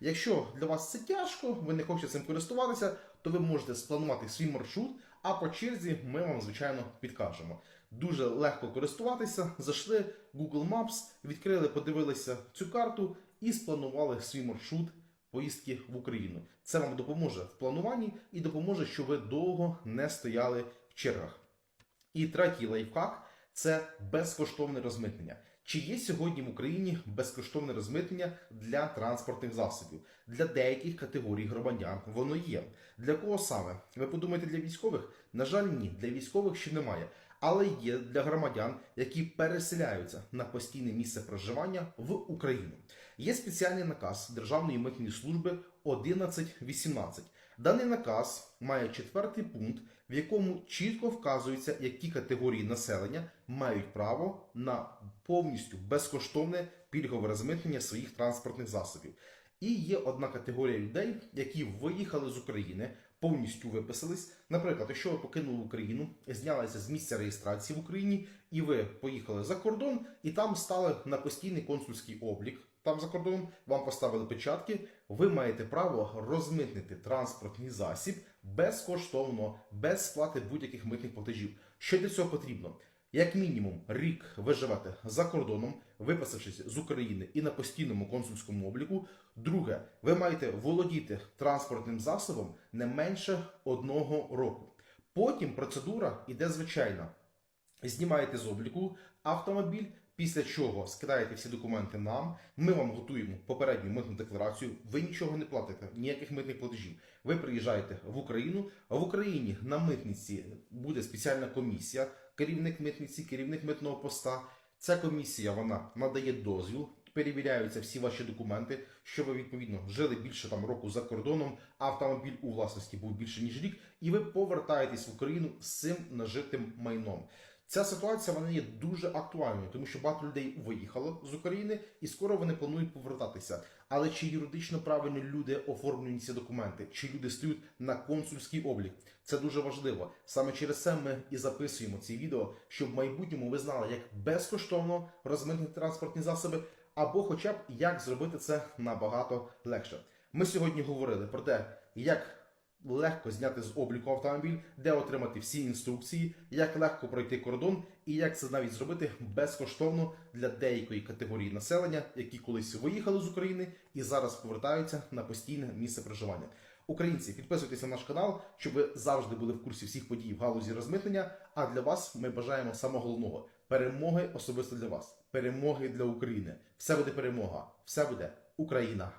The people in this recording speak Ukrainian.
Якщо для вас це тяжко, ви не хочете цим користуватися, то ви можете спланувати свій маршрут, а по черзі ми вам, звичайно, підкажемо. Дуже легко користуватися. Зайшли Google Maps, відкрили, подивилися цю карту і спланували свій маршрут поїздки в Україну. Це вам допоможе в плануванні і допоможе, щоб ви довго не стояли в чергах. І третій лайфхак це безкоштовне розмитнення. Чи є сьогодні в Україні безкоштовне розмитнення для транспортних засобів? Для деяких категорій громадян воно є. Для кого саме? Ви подумаєте для військових? На жаль, ні, для військових ще немає. Але є для громадян, які переселяються на постійне місце проживання в Україну. Є спеціальний наказ Державної митної служби 1118. Даний наказ має четвертий пункт, в якому чітко вказується, які категорії населення мають право на повністю безкоштовне пільгове розмитнення своїх транспортних засобів. І є одна категорія людей, які виїхали з України, повністю виписались. Наприклад, якщо ви покинули Україну, знялися з місця реєстрації в Україні, і ви поїхали за кордон, і там стали на постійний консульський облік. Там за кордоном вам поставили печатки. Ви маєте право розмитнити транспортний засіб безкоштовно, без сплати будь-яких митних платежів. Що для цього потрібно? Як мінімум, рік ви живете за кордоном, виписавшись з України і на постійному консульському обліку. Друге, ви маєте володіти транспортним засобом не менше одного року. Потім процедура іде звичайна. Знімаєте з обліку автомобіль, після чого скидаєте всі документи нам. Ми вам готуємо попередню митну декларацію. Ви нічого не платите, ніяких митних платежів. Ви приїжджаєте в Україну. А в Україні на митниці буде спеціальна комісія, керівник митниці, керівник митного поста. Ця комісія вона надає дозвіл. Перевіряються всі ваші документи, що ви відповідно жили більше там року за кордоном, автомобіль у власності був більше ніж рік, і ви повертаєтесь в Україну з цим нажитим майном. Ця ситуація вона є дуже актуальною, тому що багато людей виїхало з України і скоро вони планують повертатися. Але чи юридично правильно люди оформлюють ці документи, чи люди стають на консульський облік? Це дуже важливо. Саме через це ми і записуємо ці відео, щоб в майбутньому ви знали, як безкоштовно розмитнити транспортні засоби, або хоча б як зробити це набагато легше. Ми сьогодні говорили про те, як легко зняти з обліку автомобіль, де отримати всі інструкції, як легко пройти кордон і як це навіть зробити безкоштовно для деякої категорії населення, які колись виїхали з України і зараз повертаються на постійне місце проживання. Українці, підписуйтесь на наш канал, щоб ви завжди були в курсі всіх подій в галузі розмитнення. А для вас ми бажаємо самого головного перемоги особисто для вас, перемоги для України. Все буде перемога, все буде Україна.